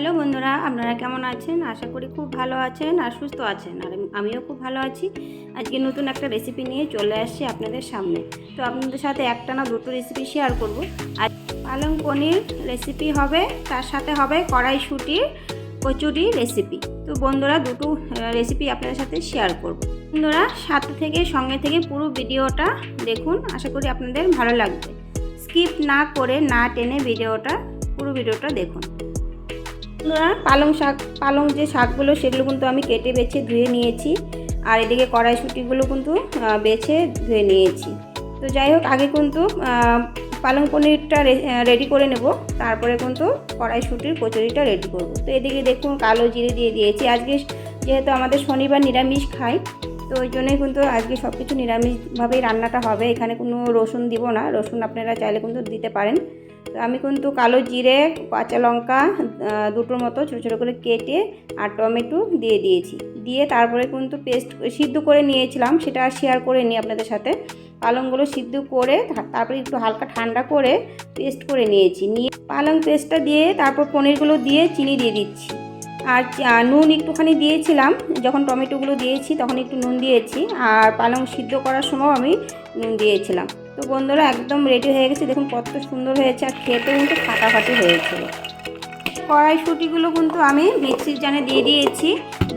Hello বন্ধুরা, আপনারা কেমন আছেন? আশা করি খুব ভালো আছেন আর সুস্থ আছেন। আর আমিও খুব ভালো আছি। আজকে নতুন একটা রেসিপি নিয়ে চলে আসছি আপনাদের সামনে। তো আপনাদের সাথে একটা না দুটো রেসিপি শেয়ার করব। আর পালং পনির রেসিপি হবে, তার সাথে হবে কড়াইশুটির কচুরি রেসিপি তো বন্ধুরা, দুটো রেসিপি আপনাদের সাথে শেয়ার করব। বন্ধুরা, সাথে থেকে, সঙ্গে থেকে পুরো ভিডিওটা দেখুন। আশা করি আপনাদের ভালো লাগবে। স্কিপ না করে না টেনে ভিডিওটা, পুরো ভিডিওটা দেখুন। বন্ধুরা পালং শাক, পালং যে শাকগুলো সেগুলো কিন্তু আমি কেটে বেছে ধুয়ে নিয়েছি। আর এদিকে কড়াইশুটিগুলো কিন্তু বেছে ধুয়ে নিয়েছি। তো যাই হোক, আগে কিন্তু পালং পনিরটা রেডি করে নেব। তারপরে কিন্তু কড়াইশুটির কচুরিটা রেডি করব। তো এদিকে দেখুন, কালো জিরে দিয়ে দিয়েছি। আজকে যেহেতু আমাদের শনিবার নিরামিষ খাই, তো ওই জন্যই কিন্তু আজকে সব কিছু নিরামিষভাবেই রান্নাটা হবে। এখানে কোনো রসুন দিব না। রসুন আপনারা চাইলে কিন্তু দিতে পারেন। আমি কিন্তু কালো জিরে, কাঁচা লঙ্কা দুটোর মতো ছোটো ছোটো করে কেটে আর টমেটো দিয়ে দিয়েছি। দিয়ে তারপরে কিন্তু পেস্ট সিদ্ধ করে নিয়েছিলাম, সেটা আর শেয়ার করে নিই আপনাদের সাথে। পালংগুলো সিদ্ধ করে তারপরে একটু হালকা ঠান্ডা করে পেস্ট করে নিয়েছি। নিয়ে পালং পেস্টটা দিয়ে তারপর পনিরগুলো দিয়ে চিনি দিয়ে দিচ্ছি। আর নুন একটুখানি দিয়েছিলাম, যখন টমেটোগুলো দিয়েছি তখন একটু নুন দিয়েছি। আর পালং সিদ্ধ করার সময় আমি নুন দিয়েছিলাম। তো বন্ধুরা একদম রেডি হয়ে গেছে। দেখুন কত সুন্দর হয়েছে আর খেতে কিন্তু ফাটাফাটি হয়েছিল কড়াইশুটিগুলো কিন্তু আমি মিক্সির জানে দিয়ে দিয়েছি।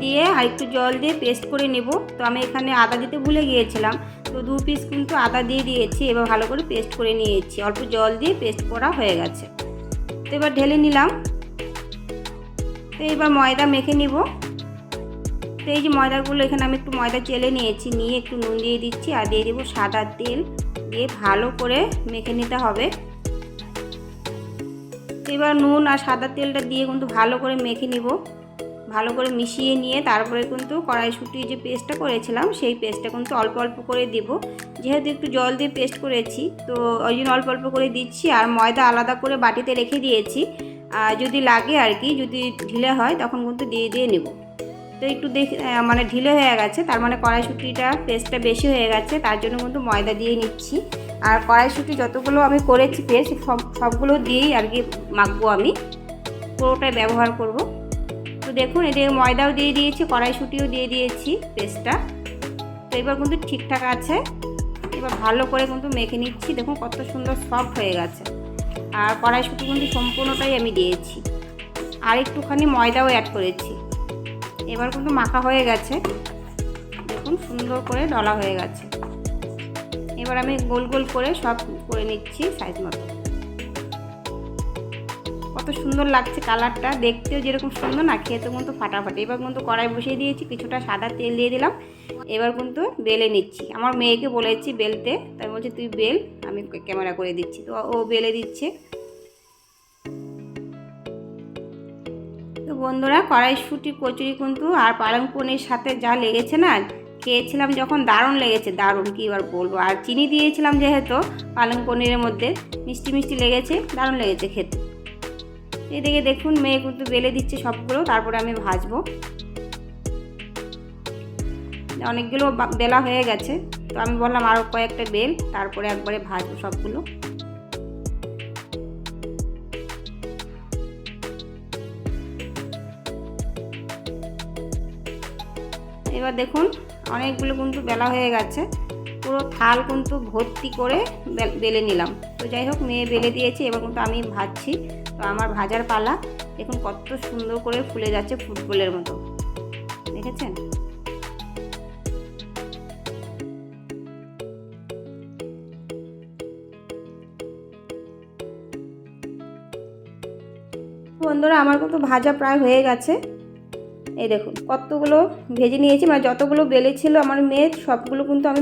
দিয়ে আর একটু জল দিয়ে পেস্ট করে নেব। তো আমি এখানে আদা দিতে ভুলে গিয়েছিলাম। তো দু পিস কিন্তু আদা দিয়ে দিয়েছি। এবার ভালো করে পেস্ট করে নিয়েছি। অল্প জল দিয়ে পেস্ট করা হয়ে গেছে। তো এবার ঢেলে নিলাম। তো এবার ময়দা মেখে নিব। তো এই যে ময়দাগুলো, এখানে আমি একটু ময়দা চেলে নিয়েছি। নিয়ে একটু নুন দিয়ে দিচ্ছি। আর দিয়ে দেবো সাদা তেল। দিয়ে ভালো করে মেখে নিতে হবে। এবার নুন আর সাদা তেলটা দিয়ে কিন্তু ভালো করে মেখে নিব। ভালো করে মিশিয়ে নিয়ে তারপরে কিন্তু কড়াইশুটির যে পেস্টটা করেছিলাম, সেই পেস্টটা কিন্তু অল্প অল্প করে দেব। যেহেতু একটু জল দিয়ে পেস্ট করেছি, তো ওই জন্য অল্প অল্প করে দিচ্ছি আর ময়দা আলাদা করে বাটিতে রেখে দিয়েছি। আর যদি লাগে আর কি, যদি ঢিলে হয়, তখন কিন্তু দিয়ে দিয়ে নেব। তো একটু দেখ মানে ঢিলে হয়ে গেছে, তার মানে কড়াইশুটিটা পেস্টটা বেশি হয়ে গেছে, তার জন্য কিন্তু ময়দা দিয়ে নিচ্ছি। আর কড়াইশুটি যতগুলো আমি করেছি পেস্ট সব, সবগুলো দিয়েই আর কি মাখবো আমি। পুরোটাই ব্যবহার করব। তো দেখুন, এদিকে ময়দাও দিয়ে দিয়েছি, কড়াইশুটিও দিয়ে দিয়েছি পেস্টটা তো এবার কিন্তু ঠিকঠাক আছে। এবার ভালো করে কিন্তু মেখে নিচ্ছি। দেখুন কত সুন্দর সফট হয়ে গেছে। আর কড়াইশুটি কিন্তু সম্পূর্ণটাই আমি দিয়েছি। আর একটুখানি ময়দাও অ্যাড করেছি। এবার কিন্তু মাখা হয়ে গেছে। দেখুন, সুন্দর করে ডলা হয়ে গেছে। এবার আমি গোল গোল করে সব করে নিচ্ছি সাইজ মতো। কত সুন্দর লাগছে কালারটা দেখতেও যেরকম সুন্দর, না খেতে কিন্তু ফাটাফাটি। এবার কিন্তু কড়াই বসিয়ে দিয়েছি, কিছুটা সাদা তেল দিয়ে দিলাম। এবার কিন্তু বেলে নিচ্ছি। আমার মেয়েকে বলেছি বেলতে। তাই বলছে, তুই বেল, আমি ক্যামেরা করে দিচ্ছি। তো ও বেলে দিচ্ছে। তো বন্ধুরা কড়াইশুটি কচুরি কিন্তু আর পালং পনির সাথে যা লেগেছে না, খেয়েছিলাম যখন দারুণ লেগেছে, দারুণ কী আর বলব। আর চিনি দিয়েছিলাম যেহেতু পালং পনিরের মধ্যে, মিষ্টি মিষ্টি লেগেছে, দারুণ লেগেছে খেতে। এদিকে দেখুন, মেয়ে কিন্তু বেলে দিচ্ছে সবগুলো, তারপরে আমি ভাজবো। অনেকগুলো বেলা হয়ে গেছে, তো আমি বললাম আরও কয়েকটা বেল, তারপরে একবারে ভাজবো সবগুলো। এবার দেখুন, অনেকগুলো কিন্তু বেলা হয়ে গেছে। পুরো থাল কিন্তু ভর্তি করে বেলে নিলাম। তো যাই হোক, মেয়ে বেলে দিয়েছে, এবার কিন্তু আমি ভাজছি। তো আমার ভাজার পালা, দেখুন কত সুন্দর করে ফুলে যাচ্ছে ফুটবলের মতো। দেখেছেন? বন্ধুরা, আমার কিন্তু ভাজা প্রায় হয়ে গেছে। এই দেখুন, কতগুলো ভেজে নিয়েছি মানে যতগুলো বেলে ছিল আমার মেয়ের সবগুলো কিন্তু আমি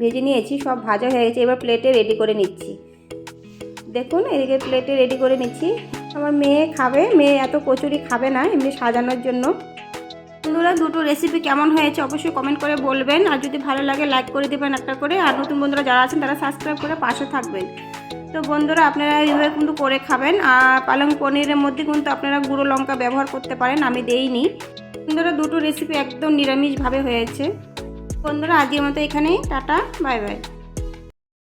ভেজে নিয়েছি, সব ভাজা হয়ে গেছে, এবার প্লেটে রেডি করে নিচ্ছি। দেখুন, এদিকে প্লেটে রেডি করে নিচ্ছি। আমার মেয়ে খাবে, মেয়ে এত কচুরি খাবে না, এমনি সাজানোর জন্য। বন্ধুরা, দুটো রেসিপি কেমন হয়েছে অবশ্যই কমেন্ট করে বলবেন। আর যদি ভালো লাগে লাইক করে দেবেন একটা করে। আর নতুন বন্ধুরা যারা আছেন, তারা সাবস্ক্রাইব করে পাশে থাকবেন। তো বন্ধুরা আপনারা এইভাবে কিন্তু করে খাবেন। আর পালং পনিরের মধ্যে কিন্তু আপনারা গুঁড়ো লঙ্কা ব্যবহার করতে পারেন, আমি দেইনি। বন্ধুরা দুটো রেসিপি একদম নিরামিষভাবে হয়েছে। বন্ধুরা আজকের মতো এখানেই, টাটা, বাই বাই।